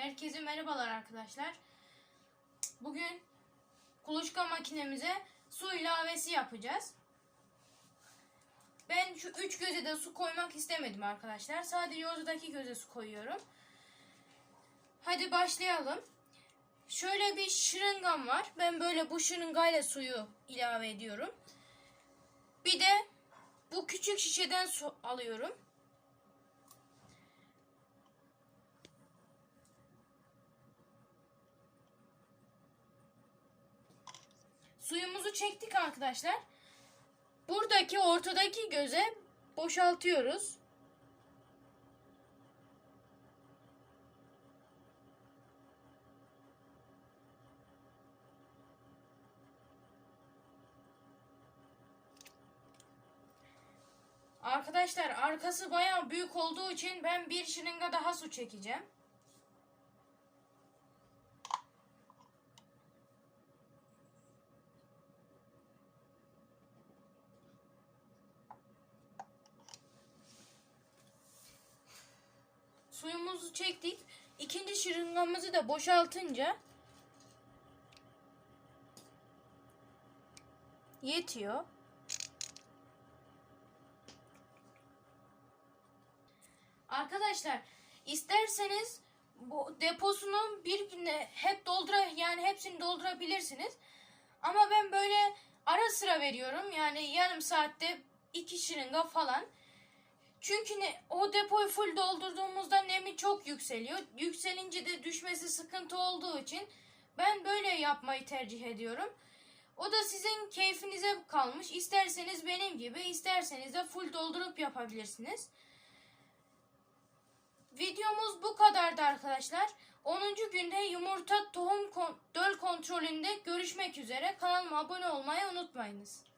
Herkese merhabalar arkadaşlar. Bugün kuluçka makinemize su ilavesi yapacağız. Ben şu üç göze de su koymak istemedim arkadaşlar. Sadece ortadaki göze su koyuyorum. Hadi başlayalım. Şöyle bir şırıngam var. Ben böyle bu şırıngayla suyu ilave ediyorum. Bir de bu küçük şişeden su alıyorum. Suyumuzu çektik arkadaşlar. Buradaki ortadaki göze boşaltıyoruz. Arkadaşlar arkası bayağı büyük olduğu için ben bir şırınga daha su çekeceğim. Suyumuzu çektik. İkinci şırıngamızı da boşaltınca yetiyor. Arkadaşlar isterseniz bu deposunu bir güne hep doldura yani hepsini doldurabilirsiniz. Ama ben böyle ara sıra veriyorum. Yani yarım saatte iki şırınga falan. Çünkü ne, o depoyu full doldurduğumuzda nemi çok yükseliyor. Yükselince de düşmesi sıkıntı olduğu için ben böyle yapmayı tercih ediyorum. O da sizin keyfinize kalmış. İsterseniz benim gibi, isterseniz de full doldurup yapabilirsiniz. Videomuz bu kadardı arkadaşlar. 10. günde yumurta tohum döl kontrolünde görüşmek üzere. Kanalıma abone olmayı unutmayınız.